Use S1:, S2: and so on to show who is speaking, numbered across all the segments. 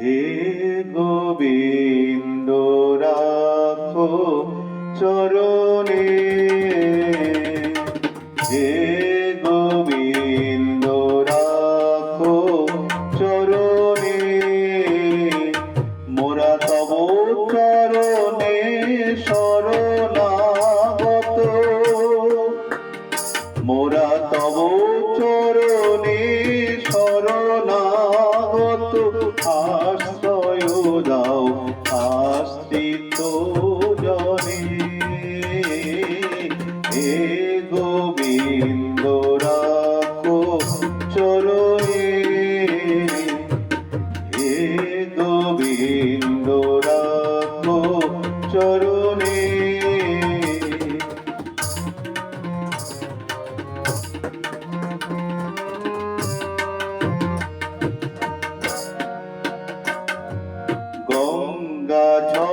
S1: হে গোবিন্দ রাখো চরণে। হে আশ্রয় দাও আশ্রিত জনে। হে গোবিন্দ রাখো চরণে। হে গোবিন্দ রাখো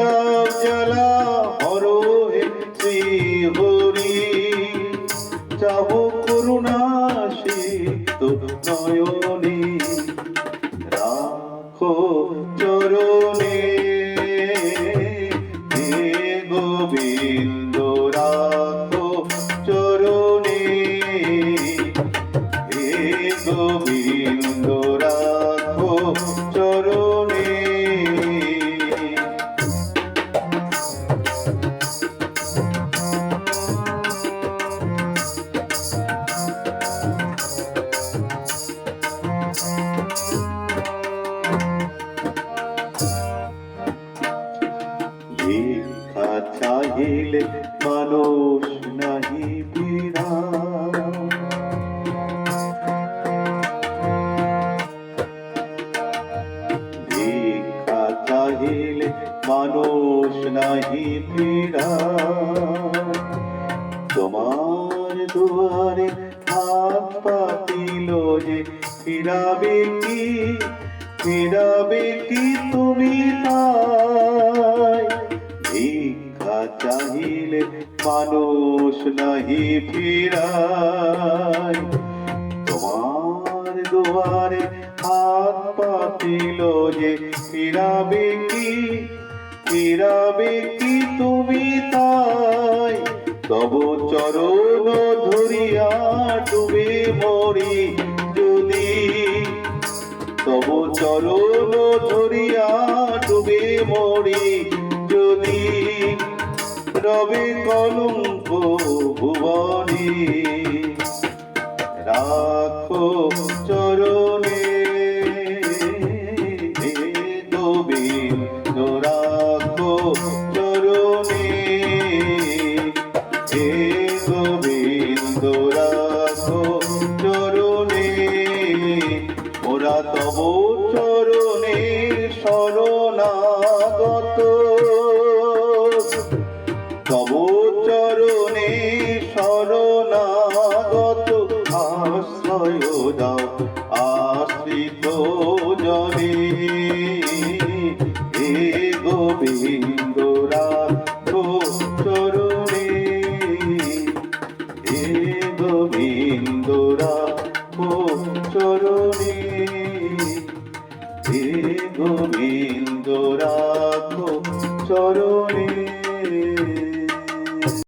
S1: সীতাব জ্বালা হর শ্রী হরি। চাহ করুণা হে রাখো চরণে। হে গোবিন্দ চাহিলে মানুষ নাহি পীড়া। তোমার দুয়ারে হাত পাতিল যে ফিরাবে কি? ফিরাবে কি তুমি তাই? ভিক্ষা চাহিলে মানুষ নাহি ফিরায় দুয়ারে হাত পাতিল যে, ফিরাবে কি? ফিরাবে কি তুমি তাই? তব চরণ ধরিয়া ডুবে মরি যদি। তব চরণ ধরিয়া ডুবে মরি যদি। রবে কলঙ্ক ভুবনে দাও আশ্রিত জনে।